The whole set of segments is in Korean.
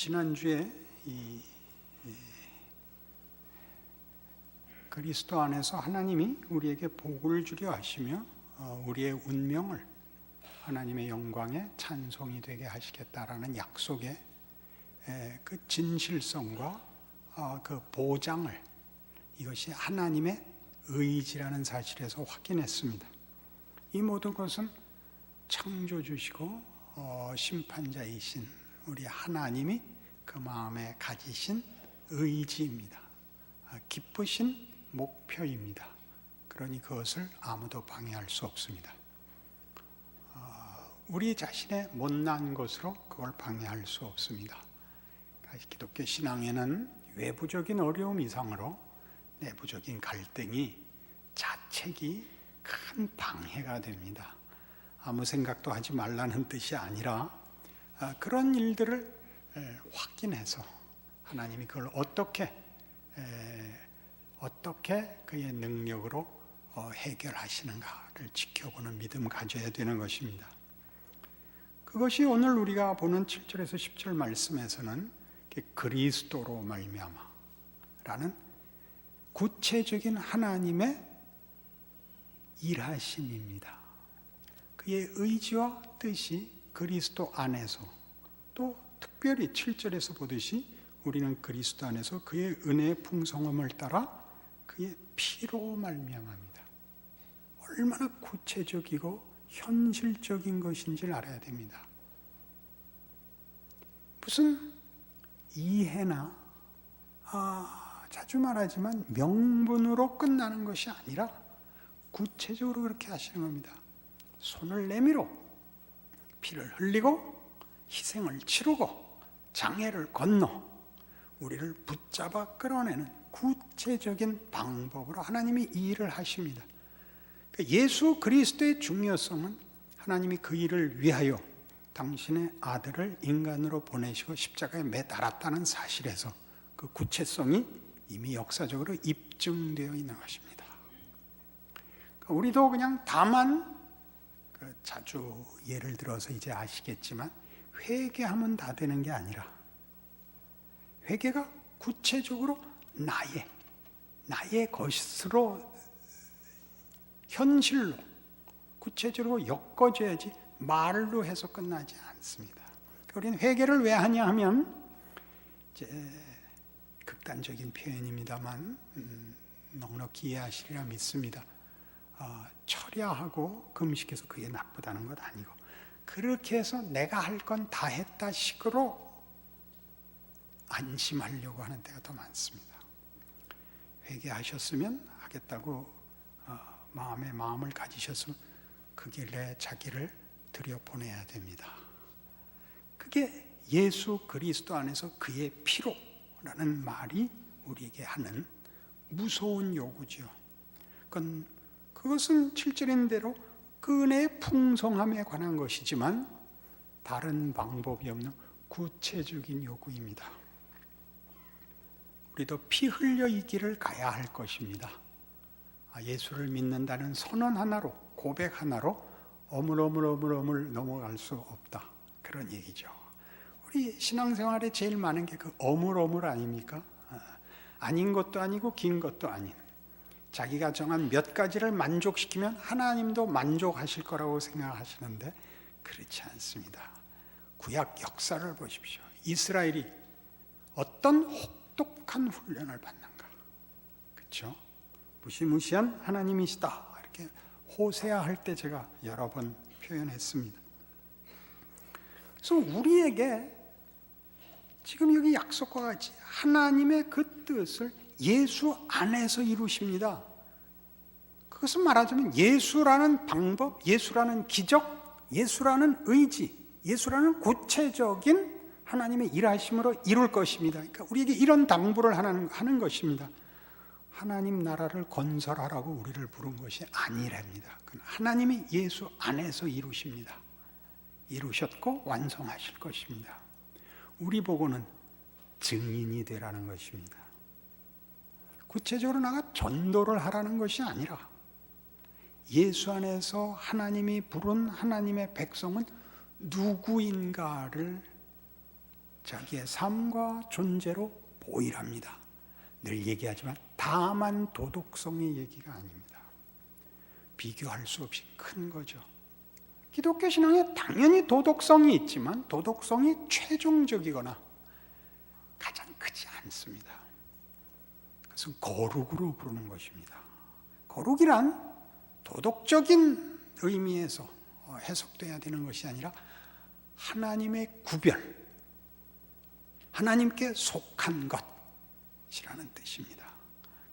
지난주에 이, 이 그리스도 안에서 하나님이 우리에게 복을 주려 하시며 어, 우리의 운명을 하나님의 영광에 찬송이 되게 하시겠다라는 약속의 에, 그 진실성과 어, 그 보장을 이것이 하나님의 의지라는 사실에서 확인했습니다. 이 모든 것은 창조주시고 어, 심판자이신 우리 하나님이 그 마음에 가지신 의지입니다. 아, 기쁘신 목표입니다. 그러니 그것을 아무도 방해할 수 없습니다. 어, 우리 자신의 못난 것으로 그걸 방해할 수 없습니다. 기독교 신앙에는 외부적인 어려움 이상으로 내부적인 갈등이 자책이 큰 방해가 됩니다. 아무 생각도 하지 말라는 뜻이 아니라 아, 그런 일들을 확인해서 하나님이 그걸 어떻게 어떻게 그의 능력으로 어, 해결하시는가를 지켜보는 믿음 가져야 되는 것입니다. 그것이 오늘 우리가 보는 7절에서 10절 말씀에서는 그리스도로 말미암아라는 구체적인 하나님의 일하심입니다. 그의 의지와 뜻이 그리스도 안에서 또 특별히 7절에서 보듯이 우리는 그리스도 안에서 그의 은혜의 풍성함을 따라 그의 피로 말미암합니다. 얼마나 구체적이고 현실적인 것인지를 알아야 됩니다. 무슨 이해나 아, 자주 말하지만 명분으로 끝나는 것이 아니라 구체적으로 그렇게 하시는 겁니다. 손을 내밀어 피를 흘리고 희생을 치르고 장애를 건너 우리를 붙잡아 끌어내는 구체적인 방법으로 하나님이 이 일을 하십니다. 그러니까 예수 그리스도의 중요성은 하나님이 그 일을 위하여 당신의 아들을 인간으로 보내시고 십자가에 매달았다는 사실에서 그 구체성이 이미 역사적으로 입증되어 있는 것입니다. 그러니까 우리도 그냥 다만 그 자주 예를 들어서 이제 아시겠지만 회개하면 다 되는 게 아니라 회개가 구체적으로 나의 나의 것으로 현실로 구체적으로 엮어줘야지 말로 해서 끝나지 않습니다. 우리는 회개를 왜 하냐 하면 이제 극단적인 표현입니다만 음, 넉넉히 이해하시리라 믿습니다. 어, 철야하고 금식해서 그게 나쁘다는 것 아니고 그렇게 해서 내가 할 건 다 했다 식으로 안심하려고 하는 때가 더 많습니다. 회개하셨으면 하겠다고 어, 마음에 마음을 가지셨으면 그 길에 자기를 들여 보내야 됩니다. 그게 예수 그리스도 안에서 그의 피로라는 말이 우리에게 하는 무서운 요구지요. 그건 그것은 7절인 대로 그 은혜의 풍성함에 관한 것이지만 다른 방법이 없는 구체적인 요구입니다. 우리도 피 흘려 이 길을 가야 할 것입니다. 아, 예수를 믿는다는 선언 하나로 고백 하나로 어물어물어물어물 넘어갈 수 없다. 그런 얘기죠. 우리 신앙생활에 제일 많은 게 그 어물어물 아닙니까? 아, 아닌 것도 아니고 긴 것도 아닌 자기가 정한 몇 가지를 만족시키면 하나님도 만족하실 거라고 생각하시는데 그렇지 않습니다. 구약 역사를 보십시오. 이스라엘이 어떤 혹독한 훈련을 받는가? 그렇죠? 무시무시한 하나님이시다. 이렇게 호세아 할 때 제가 여러 번 표현했습니다. 그래서 우리에게 지금 여기 약속과 같이 하나님의 그 뜻을 예수 안에서 이루십니다. 그것은 말하자면 예수라는 방법, 예수라는 기적, 예수라는 의지, 예수라는 구체적인 하나님의 일하심으로 이룰 것입니다. 그러니까 우리에게 이런 당부를 하는, 하는 것입니다. 하나님 나라를 건설하라고 우리를 부른 것이 아니랍니다. 하나님이 예수 안에서 이루십니다. 이루셨고 완성하실 것입니다. 우리 보고는 증인이 되라는 것입니다. 구체적으로 나가 전도를 하라는 것이 아니라 예수 안에서 하나님이 부른 하나님의 백성은 누구인가를 자기의 삶과 존재로 보이랍니다. 늘 얘기하지만 다만 도덕성의 얘기가 아닙니다. 비교할 수 없이 큰 거죠. 기독교 신앙에 당연히 도덕성이 있지만 도덕성이 최종적이거나 가장 크지 않습니다. 그것은 거룩으로 부르는 것입니다. 거룩이란 도덕적인 의미에서 해석돼야 되는 것이 아니라 하나님의 구별, 하나님께 속한 것이라는 뜻입니다.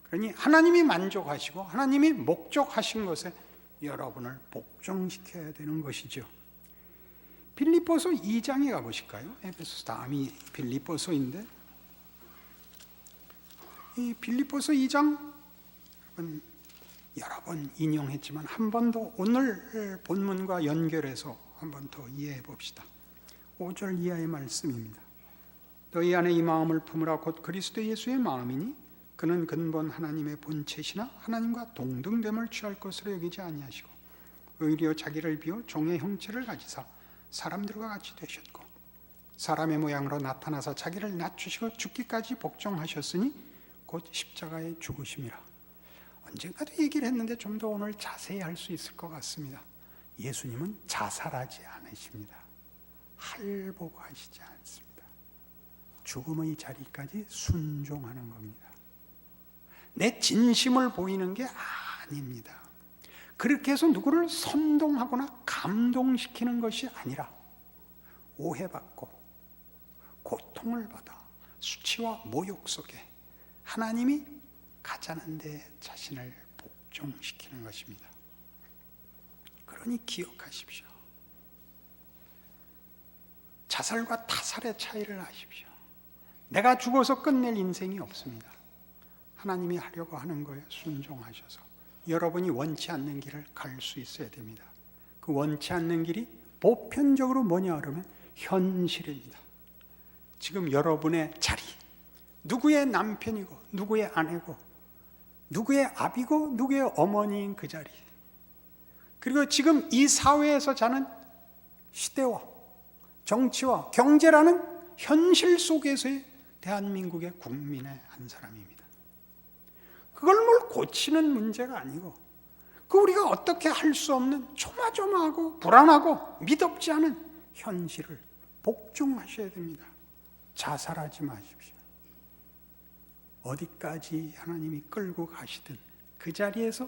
그러니 하나님이 만족하시고 하나님이 목적하신 것에 여러분을 복종시켜야 되는 것이죠. 빌립보서 2장에 가보실까요? 에베소 다음이 빌립보서인데 이 빌립보서 2장 여러 번 인용했지만 한 번 더 오늘 본문과 연결해서 한 번 더 이해해 봅시다. 5절 이하의 말씀입니다. 너희 안에 이 마음을 품으라 곧 그리스도 예수의 마음이니 그는 근본 하나님의 본체시나 하나님과 동등됨을 취할 것으로 여기지 아니하시고 오히려 자기를 비워 종의 형체를 가지사 사람들과 같이 되셨고 사람의 모양으로 나타나서 자기를 낮추시고 죽기까지 복종하셨으니 곧 십자가에 죽으심이라. 언젠가도 얘기를 했는데 좀 더 오늘 자세히 할 수 있을 것 같습니다. 예수님은 자살하지 않으십니다. 할복하시지 않습니다. 죽음의 자리까지 순종하는 겁니다. 내 진심을 보이는 게 아닙니다. 그렇게 해서 누구를 선동하거나 감동시키는 것이 아니라 오해받고 고통을 받아 수치와 모욕 속에 하나님이 가자는 데 자신을 복종시키는 것입니다. 그러니 기억하십시오. 자살과 타살의 차이를 아십시오. 내가 죽어서 끝낼 인생이 없습니다. 하나님이 하려고 하는 거에 순종하셔서 여러분이 원치 않는 길을 갈 수 있어야 됩니다. 그 원치 않는 길이 보편적으로 뭐냐 그러면 현실입니다. 지금 여러분의 자리, 누구의 남편이고, 누구의 아내고, 누구의 아비고, 누구의 어머니인 그 자리. 그리고 지금 이 사회에서 자는 시대와 정치와 경제라는 현실 속에서의 대한민국의 국민의 한 사람입니다. 그걸 뭘 고치는 문제가 아니고 그 우리가 어떻게 할 수 없는 조마조마하고 불안하고 믿op지 않은 현실을 복종하셔야 됩니다. 자살하지 마십시오. 어디까지 하나님이 끌고 가시든 그 자리에서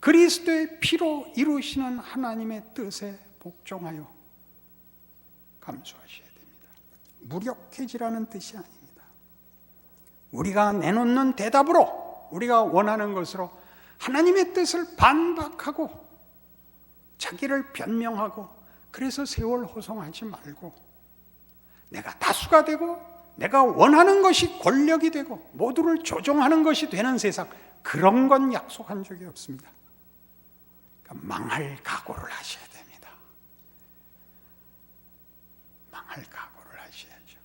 그리스도의 피로 이루시는 하나님의 뜻에 복종하여 감수하셔야 됩니다. 무력해지라는 뜻이 아닙니다. 우리가 내놓는 대답으로 우리가 원하는 것으로 하나님의 뜻을 반박하고 자기를 변명하고 그래서 세월 호송하지 말고 내가 다수가 되고 내가 원하는 것이 권력이 되고 모두를 조종하는 것이 되는 세상 그런 건 약속한 적이 없습니다. 그러니까 망할 각오를 하셔야 됩니다. 망할 각오를 하셔야죠.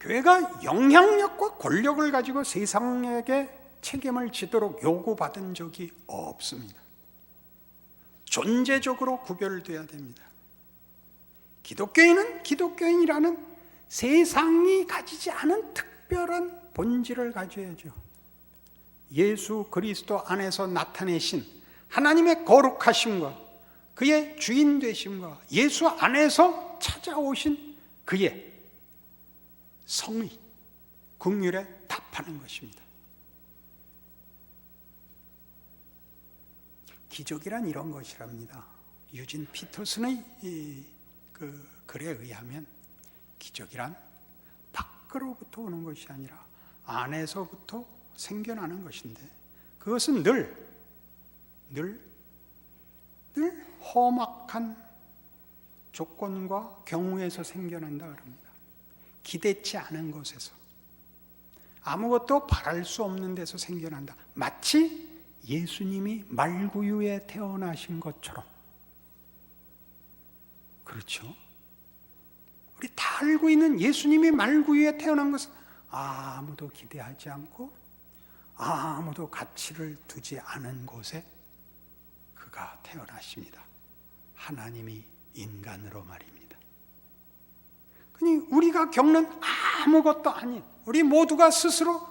교회가 영향력과 권력을 가지고 세상에게 책임을 지도록 요구받은 적이 없습니다. 존재적으로 구별돼야 됩니다. 기독교인은 기독교인이라는 세상이 가지지 않은 특별한 본질을 가져야죠. 예수 그리스도 안에서 나타내신 하나님의 거룩하심과 그의 주인 되심과 예수 안에서 찾아오신 그의 성의, 국률에 답하는 것입니다. 기적이란 이런 것이랍니다. 유진 피터슨의 그 글에 의하면 기적이란 밖으로부터 오는 것이 아니라 안에서부터 생겨나는 것인데 그것은 늘, 늘, 늘 험악한 조건과 경우에서 생겨난다 그럽니다. 기대치 않은 곳에서 아무것도 바랄 수 없는 데서 생겨난다. 마치 예수님이 말구유에 태어나신 것처럼 그렇죠? 우리 다 알고 있는 예수님이 말구유에 태어난 것은 아무도 기대하지 않고 아무도 가치를 두지 않은 곳에 그가 태어나십니다. 하나님이 인간으로 말입니다. 그니 우리가 겪는 아무것도 아닌 우리 모두가 스스로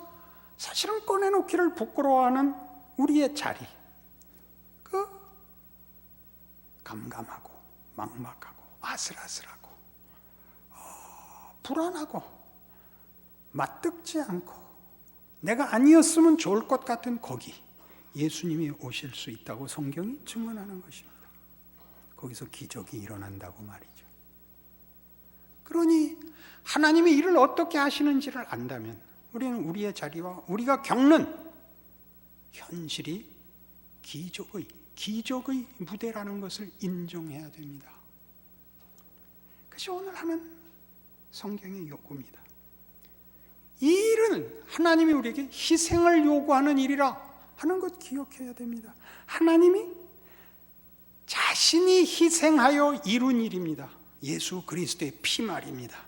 사실은 꺼내놓기를 부끄러워하는 우리의 자리, 그 감감하고 막막하고 아슬아슬하고 어, 불안하고 맞듣지 않고 내가 아니었으면 좋을 것 같은 거기 예수님이 오실 수 있다고 성경이 증언하는 것입니다. 거기서 기적이 일어난다고 말이죠. 그러니 하나님이 일을 어떻게 하시는지를 안다면 우리는 우리의 자리와 우리가 겪는 현실이 기적의 기적의 무대라는 것을 인정해야 됩니다. 그것이 오늘 하는 성경의 요구입니다. 이 일은 하나님이 우리에게 희생을 요구하는 일이라 하는 것 기억해야 됩니다. 하나님이 자신이 희생하여 이룬 일입니다. 예수 그리스도의 피 말입니다.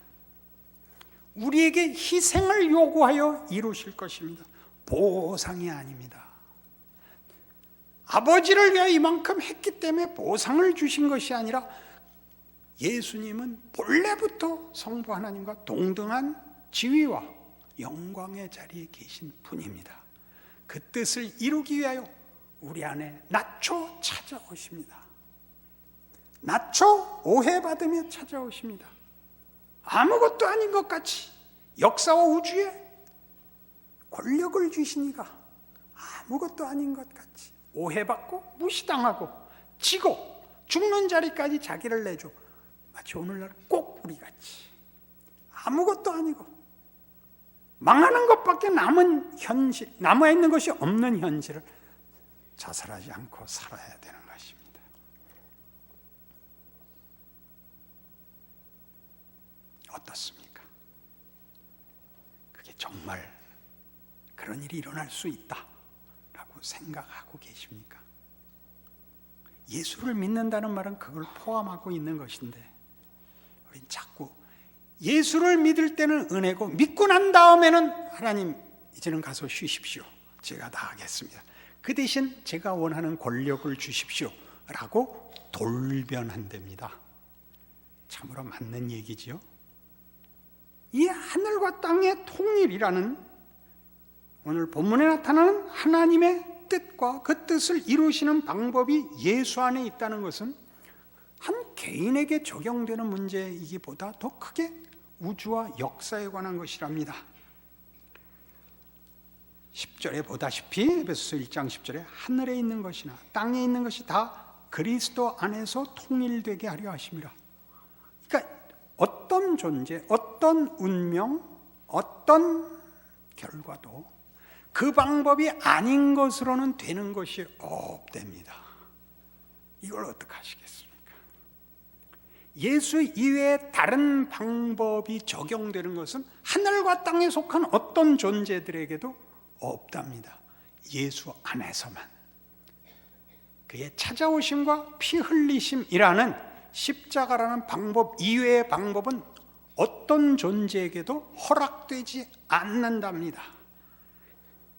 우리에게 희생을 요구하여 이루실 것입니다. 보상이 아닙니다. 아버지를 위하여 이만큼 했기 때문에 보상을 주신 것이 아니라 예수님은 본래부터 성부 하나님과 동등한 지위와 영광의 자리에 계신 분입니다. 그 뜻을 이루기 위하여 우리 안에 낮춰 찾아오십니다. 낮춰 오해받으며 찾아오십니다. 아무것도 아닌 것 같이 역사와 우주에 권력을 주시니까 아무것도 아닌 것 같이 오해받고 무시당하고 지고 죽는 자리까지 자기를 내줘 마치 오늘날 꼭 우리 같이 아무것도 아니고 망하는 것밖에 남은 현실 남아 있는 것이 없는 현실을 자살하지 않고 살아야 되는 것입니다. 어떻습니까? 그게 정말 그런 일이 일어날 수 있다라고 생각하고 계십니까? 예수를 믿는다는 말은 그걸 포함하고 있는 것인데 우린 자꾸 예수를 믿을 때는 은혜고 믿고 난 다음에는 하나님 이제는 가서 쉬십시오. 제가 다 하겠습니다. 그 대신 제가 원하는 권력을 주십시오 라고 돌변한답니다. 참으로 맞는 얘기지요. 이 하늘과 땅의 통일이라는 오늘 본문에 나타나는 하나님의 뜻과 그 뜻을 이루시는 방법이 예수 안에 있다는 것은 한 개인에게 적용되는 문제이기보다 더 크게 우주와 역사에 관한 것이랍니다. 10절에 보다시피 에베소서 1장 10절에 하늘에 있는 것이나 땅에 있는 것이 다 그리스도 안에서 통일되게 하려 하심이라. 그러니까 어떤 존재, 어떤 운명, 어떤 결과도 그 방법이 아닌 것으로는 되는 것이 없답니다. 이걸 어떻게 하시겠습니까? 예수 이외에 다른 방법이 적용되는 것은 하늘과 땅에 속한 어떤 존재들에게도 없답니다. 예수 안에서만. 그의 찾아오심과 피 흘리심이라는 십자가라는 방법 이외의 방법은 어떤 존재에게도 허락되지 않는답니다.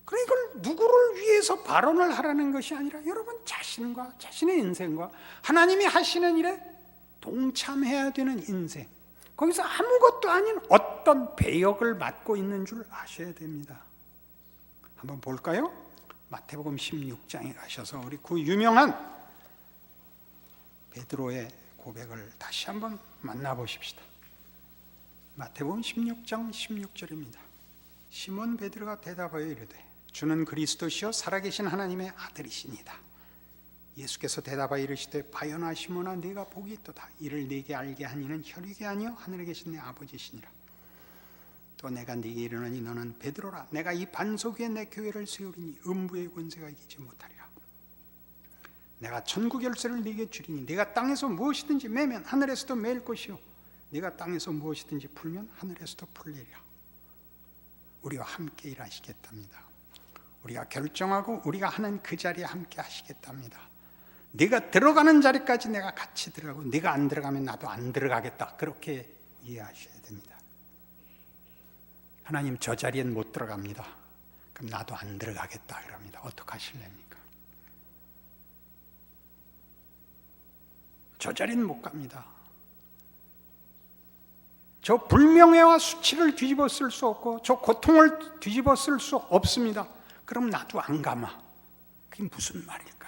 그래 이걸 누구를 위해서 발언을 하라는 것이 아니라 여러분 자신과 자신의 인생과 하나님이 하시는 일에 동참해야 되는 인생. 거기서 아무것도 아닌 어떤 배역을 맡고 있는 줄 아셔야 됩니다. 한번 볼까요? 마태복음 16장에 가셔서 우리 그 유명한 베드로의 고백을 다시 한번 만나보십시다. 마태복음 16장 16절입니다. 시몬 베드로가 대답하여 이르되 주는 그리스도시요 살아계신 하나님의 아들이시니다. 예수께서 대답하여 이르시되 바요나 시몬아 네가 복이 있도다 이를 네게 알게 하니는 혈육이 아니요 하늘에 계신 내 아버지시니라. 또 내가 네게 이르노니 너는 베드로라 내가 이 반석 위에 내 교회를 세우리니 음부의 권세가 이기지 못하리라. 내가 천국 열쇠를 네게 주리니 네가 땅에서 무엇이든지 매면 하늘에서도 매일 것이요 네가 땅에서 무엇이든지 풀면 하늘에서도 풀리리라. 우리와 함께 일하시겠답니다. 우리가 결정하고 우리가 하는 그 자리에 함께 하시겠답니다. 네가 들어가는 자리까지 내가 같이 들어가고 네가 안 들어가면 나도 안 들어가겠다. 그렇게 이해하셔야 됩니다. 하나님 저 자리엔 못 들어갑니다. 그럼 나도 안 들어가겠다 그럽니다. 어떻게 하실랍니까? 저 자리는 못 갑니다. 저 불명예와 수치를 뒤집어 쓸 수 없고 저 고통을 뒤집어 쓸 수 없습니다. 그럼 나도 안 감아. 그게 무슨 말일까요?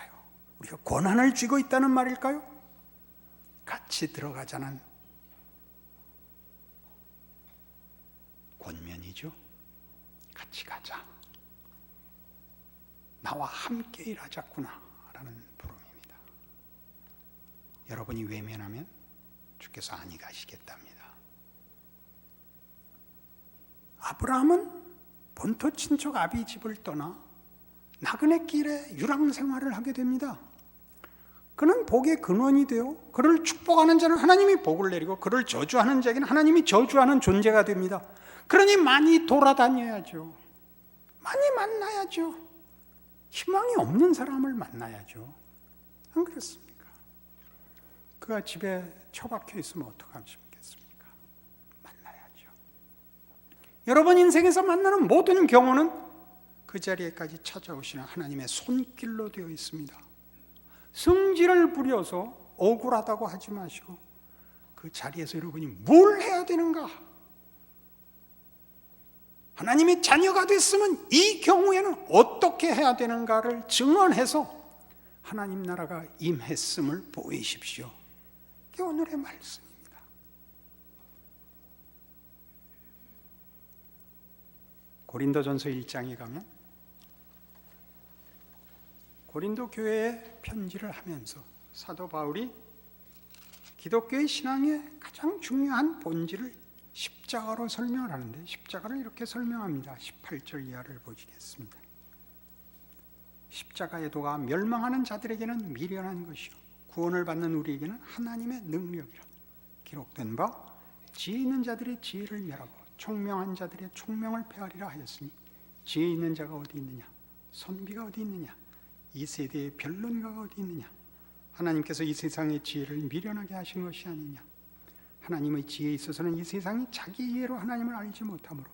우리가 권한을 쥐고 있다는 말일까요? 같이 들어가자는 권면이죠. 같이 가자. 나와 함께 일하자꾸나 라는 부름입니다. 여러분이 외면하면 주께서 아니 가시겠답니다. 아브라함은 본토 친척 아비 집을 떠나 나그네 길에 유랑 생활을 하게 됩니다. 그는 복의 근원이 되어 그를 축복하는 자는 하나님이 복을 내리고 그를 저주하는 자에게는 하나님이 저주하는 존재가 됩니다. 그러니 많이 돌아다녀야죠. 많이 만나야죠. 희망이 없는 사람을 만나야죠. 안 그렇습니까? 그가 집에 처박혀 있으면 어떡하시겠습니까? 만나야죠. 여러분 인생에서 만나는 모든 경우는 그 자리에까지 찾아오시는 하나님의 손길로 되어 있습니다. 성질을 부려서 억울하다고 하지 마시고 그 자리에서 여러분이 뭘 해야 되는가? 하나님의 자녀가 됐으면 이 경우에는 어떻게 해야 되는가를 증언해서 하나님 나라가 임했음을 보이십시오. 이게 오늘의 말씀입니다. 고린도전서 1장에 가면 고린도 교회에 편지를 하면서 사도 바울이 기독교의 신앙의 가장 중요한 본질을 십자가로 설명을 하는데 십자가를 이렇게 설명합니다. 18절 이하를 보시겠습니다. 십자가의 도가 멸망하는 자들에게는 미련한 것이요 구원을 받는 우리에게는 하나님의 능력이라 기록된 바 지혜 있는 자들의 지혜를 멸하고 총명한 자들의 총명을 폐하리라 하였으니 지혜 있는 자가 어디 있느냐 선비가 어디 있느냐 이 세대의 변론가가 어디 있느냐 하나님께서 이 세상의 지혜를 미련하게 하신 것이 아니냐 하나님의 지혜에 있어서는 이 세상이 자기 이해로 하나님을 알지 못하므로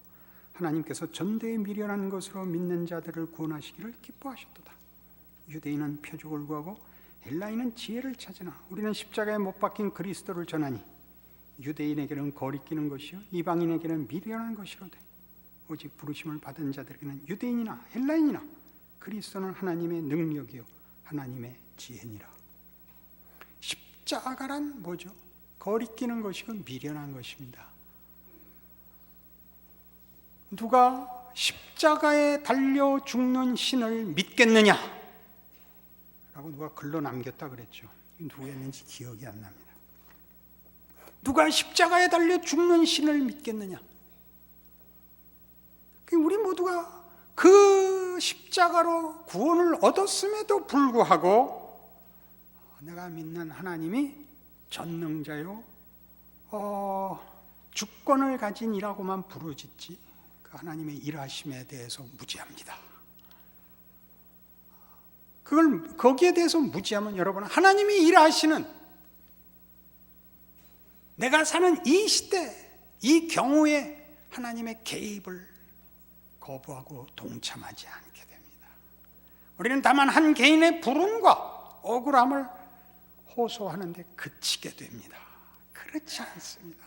하나님께서 전대에 미련한 것으로 믿는 자들을 구원하시기를 기뻐하셨도다. 유대인은 표적을 구하고 헬라인은 지혜를 찾으나 우리는 십자가에 못 박힌 그리스도를 전하니 유대인에게는 거리끼는 것이요 이방인에게는 미련한 것이로되 오직 부르심을 받은 자들에게는 유대인이나 헬라인이나 그리스도는 하나님의 능력이요 하나님의 지혜니라. 십자가란 뭐죠? 거리끼는 것이고 미련한 것입니다. 누가 십자가에 달려 죽는 신을 믿겠느냐? 라고 누가 글로 남겼다 그랬죠. 누구였는지 기억이 안 납니다. 누가 십자가에 달려 죽는 신을 믿겠느냐? 우리 모두가 그 십자가로 구원을 얻었음에도 불구하고 내가 믿는 하나님이 전능자요, 어, 주권을 가진 이라고만 부르짖지 그 하나님의 일하심에 대해서 무지합니다. 그걸 거기에 대해서 무지하면 여러분 하나님이 일하시는 내가 사는 이 시대 이 경우에 하나님의 개입을 거부하고 동참하지 않게 됩니다. 우리는 다만 한 개인의 불운과 억울함을 호소하는데 그치게 됩니다. 그렇지 않습니다.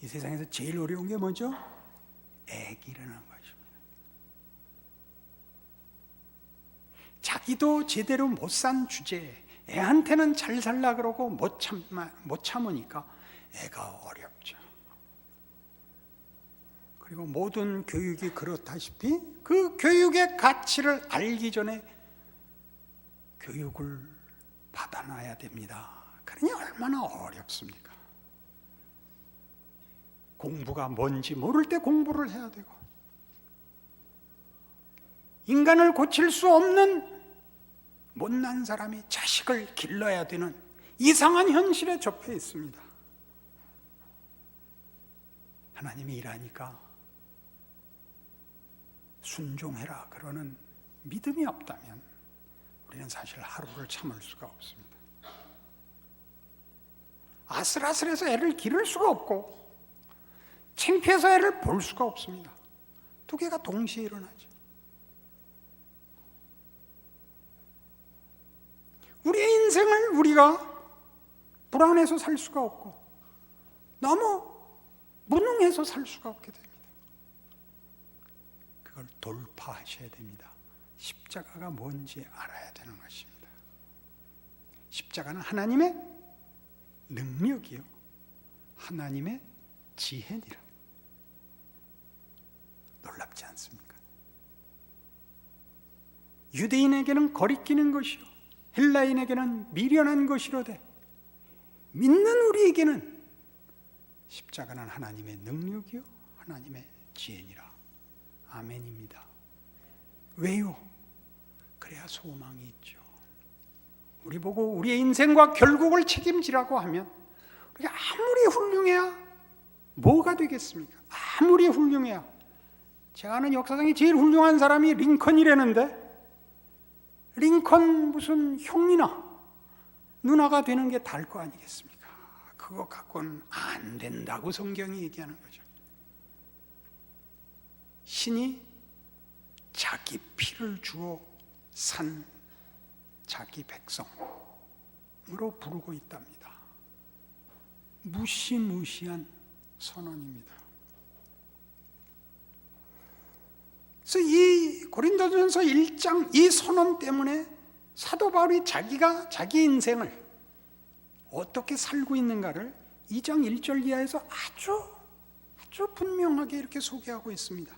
이 세상에서 제일 어려운 게 뭐죠? 애 기르는 것입니다. 자기도 제대로 못 산 주제에 애한테는 잘 살라 그러고 못 참아 못 참으니까 애가 어렵죠. 그리고 모든 교육이 그렇다시피 그 교육의 가치를 알기 전에 교육을 받아놔야 됩니다. 그러니 얼마나 어렵습니까? 공부가 뭔지 모를 때 공부를 해야 되고 인간을 고칠 수 없는 못난 사람이 자식을 길러야 되는 이상한 현실에 접해 있습니다. 하나님이 일하니까 순종해라 그러는 믿음이 없다면 우리는 사실 하루를 참을 수가 없습니다. 아슬아슬해서 애를 기를 수가 없고 창피해서 애를 볼 수가 없습니다. 두 개가 동시에 일어나죠. 우리의 인생을 우리가 불안해서 살 수가 없고 너무 무능해서 살 수가 없게 됩니다. 그걸 돌파하셔야 됩니다. 십자가가 뭔지 알아야 되는 것입니다. 십자가는 하나님의 능력이요. 하나님의 지혜니라. 놀랍지 않습니까? 유대인에게는 거리끼는 것이요. 헬라인에게는 미련한 것이로되 믿는 우리에게는 십자가는 하나님의 능력이요. 하나님의 지혜니라. 아멘입니다. 왜요? 그래야 소망이 있죠. 우리 보고 우리의 인생과 결국을 책임지라고 하면 우리가 아무리 훌륭해야 뭐가 되겠습니까? 아무리 훌륭해야 제가 아는 역사상에 제일 훌륭한 사람이 링컨이라는데 링컨 무슨 형이나 누나가 되는 게 달 거 아니겠습니까? 그거 갖고는 안 된다고 성경이 얘기하는 거죠. 신이 자기 피를 주어 산 자기 백성으로 부르고 있답니다. 무시무시한 선언입니다. 그래서 이 고린도전서 1장 이 선언 때문에 사도 바울이 자기가 자기 인생을 어떻게 살고 있는가를 2장 1절 이하에서 아주 아주 분명하게 이렇게 소개하고 있습니다.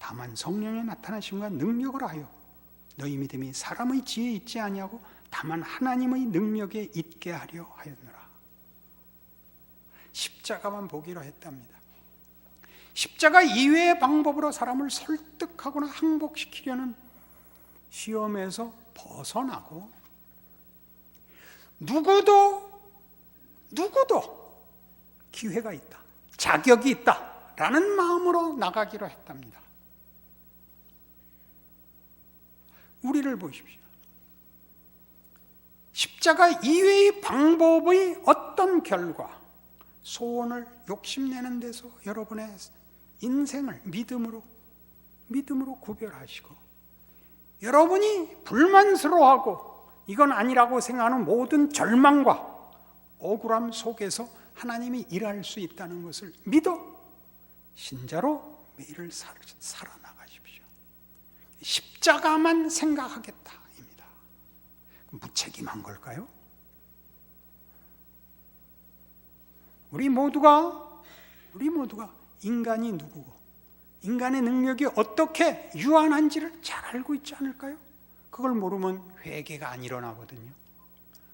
다만 성령의 나타나심과 능력을 하여 너희 믿음이 사람의 지혜에 있지 아니하고 다만 하나님의 능력에 있게 하려 하였노라. 십자가만 보기로 했답니다. 십자가 이외의 방법으로 사람을 설득하거나 항복시키려는 시험에서 벗어나고 누구도 누구도 기회가 있다. 자격이 있다. 라는 마음으로 나가기로 했답니다. 우리를 보십시오. 십자가 이외의 방법의 어떤 결과, 소원을 욕심내는 데서 여러분의 인생을 믿음으로, 믿음으로 구별하시고, 여러분이 불만스러워하고 이건 아니라고 생각하는 모든 절망과 억울함 속에서 하나님이 일할 수 있다는 것을 믿어 신자로 매일을 살아나가십시오. 십자가만 생각하겠다입니다. 무책임한 걸까요? 우리 모두가 우리 모두가 인간이 누구고 인간의 능력이 어떻게 유한한지를 잘 알고 있지 않을까요? 그걸 모르면 회개가 안 일어나거든요.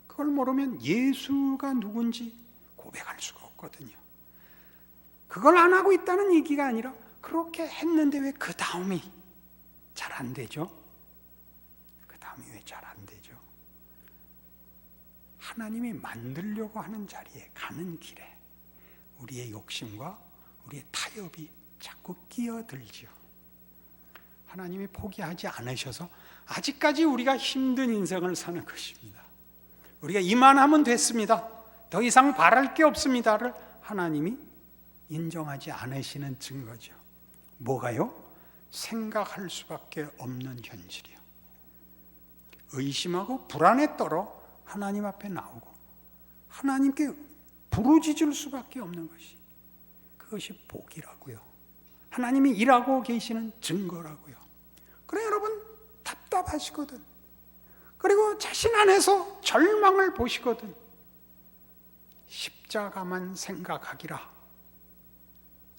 그걸 모르면 예수가 누군지 고백할 수가 없거든요. 그걸 안 하고 있다는 얘기가 아니라 그렇게 했는데 왜 그 다음이 잘 안 되죠? 그 다음이 왜 잘 안 되죠? 하나님이 만들려고 하는 자리에 가는 길에 우리의 욕심과 우리의 타협이 자꾸 끼어들지요. 하나님이 포기하지 않으셔서 아직까지 우리가 힘든 인생을 사는 것입니다. 우리가 이만하면 됐습니다. 더 이상 바랄 게 없습니다를 하나님이 인정하지 않으시는 증거죠. 뭐가요? 생각할 수밖에 없는 현실이요. 의심하고 불안에 떨어 하나님 앞에 나오고 하나님께 부르짖을 수밖에 없는 것이 그것이 복이라고요. 하나님이 일하고 계시는 증거라고요. 그래 여러분 답답하시거든. 그리고 자신 안에서 절망을 보시거든. 십자가만 생각하기라.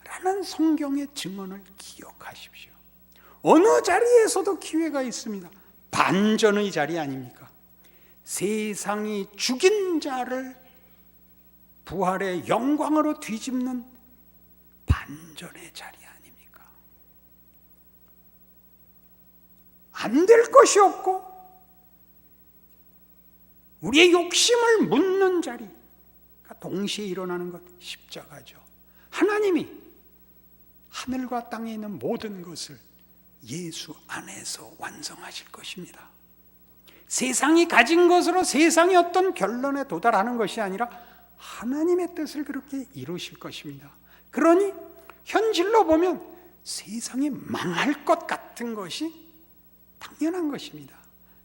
라는 성경의 증언을 기억하십시오. 어느 자리에서도 기회가 있습니다. 반전의 자리 아닙니까? 세상이 죽인 자를 부활의 영광으로 뒤집는 반전의 자리 아닙니까? 안 될 것이 없고 우리의 욕심을 묻는 자리가 동시에 일어나는 것 십자가죠. 하나님이 하늘과 땅에 있는 모든 것을 예수 안에서 완성하실 것입니다. 세상이 가진 것으로 세상이 어떤 결론에 도달하는 것이 아니라 하나님의 뜻을 그렇게 이루실 것입니다. 그러니 현실로 보면 세상이 망할 것 같은 것이 당연한 것입니다.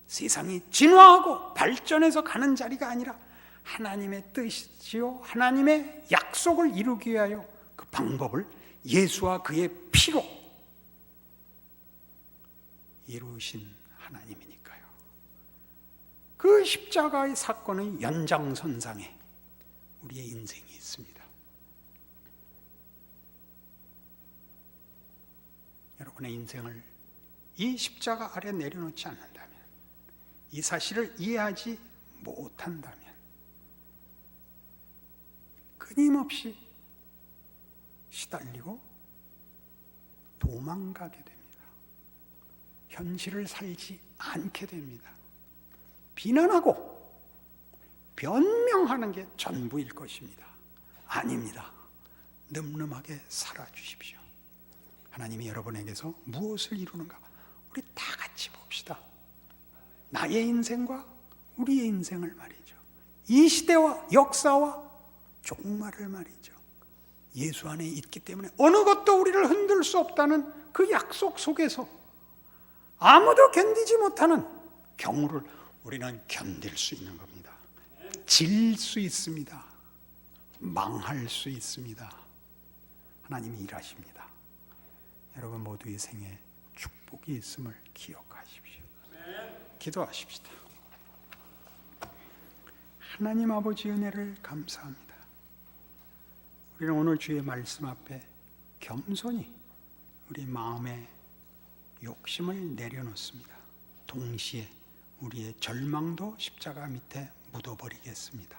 세상이 진화하고 발전해서 가는 자리가 아니라 하나님의 뜻이요 하나님의 약속을 이루기 위하여 그 방법을 예수와 그의 피로 이루신 하나님이니까요. 그 십자가의 사건의 연장선상에 우리의 인생이 있습니다. 여러분의 인생을 이 십자가 아래 내려놓지 않는다면, 이 사실을 이해하지 못한다면, 끊임없이 시달리고 도망가게 됩니다. 현실을 살지 않게 됩니다. 비난하고 변명하는 게 전부일 것입니다. 아닙니다. 늠름하게 살아주십시오. 하나님이 여러분에게서 무엇을 이루는가? 우리 다 같이 봅시다. 나의 인생과 우리의 인생을 말이죠. 이 시대와 역사와 종말을 말이죠. 예수 안에 있기 때문에 어느 것도 우리를 흔들 수 없다는 그 약속 속에서 아무도 견디지 못하는 경우를 우리는 견딜 수 있는 겁니다. 질 수 있습니다. 망할 수 있습니다. 하나님이 일하십니다. 여러분 모두의 생에 축복이 있음을 기억하십시오. 기도하십시다. 하나님 아버지 은혜를 감사합니다. 우리는 오늘 주의 말씀 앞에 겸손히 우리 마음의 욕심을 내려놓습니다. 동시에 우리의 절망도 십자가 밑에 묻어버리겠습니다.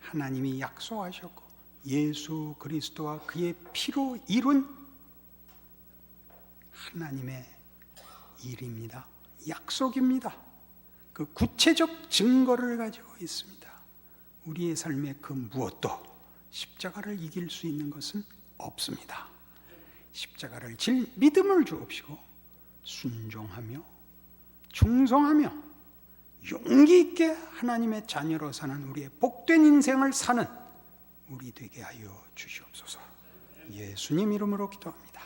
하나님이 약속하셨고 예수 그리스도와 그의 피로 이룬 하나님의 일입니다. 약속입니다. 그 구체적 증거를 가지고 있습니다. 우리의 삶의 그 무엇도 십자가를 이길 수 있는 것은 없습니다. 십자가를 질 믿음을 주옵시고 순종하며 충성하며 용기 있게 하나님의 자녀로 사는 우리의 복된 인생을 사는 우리 되게 하여 주시옵소서. 예수님 이름으로 기도합니다.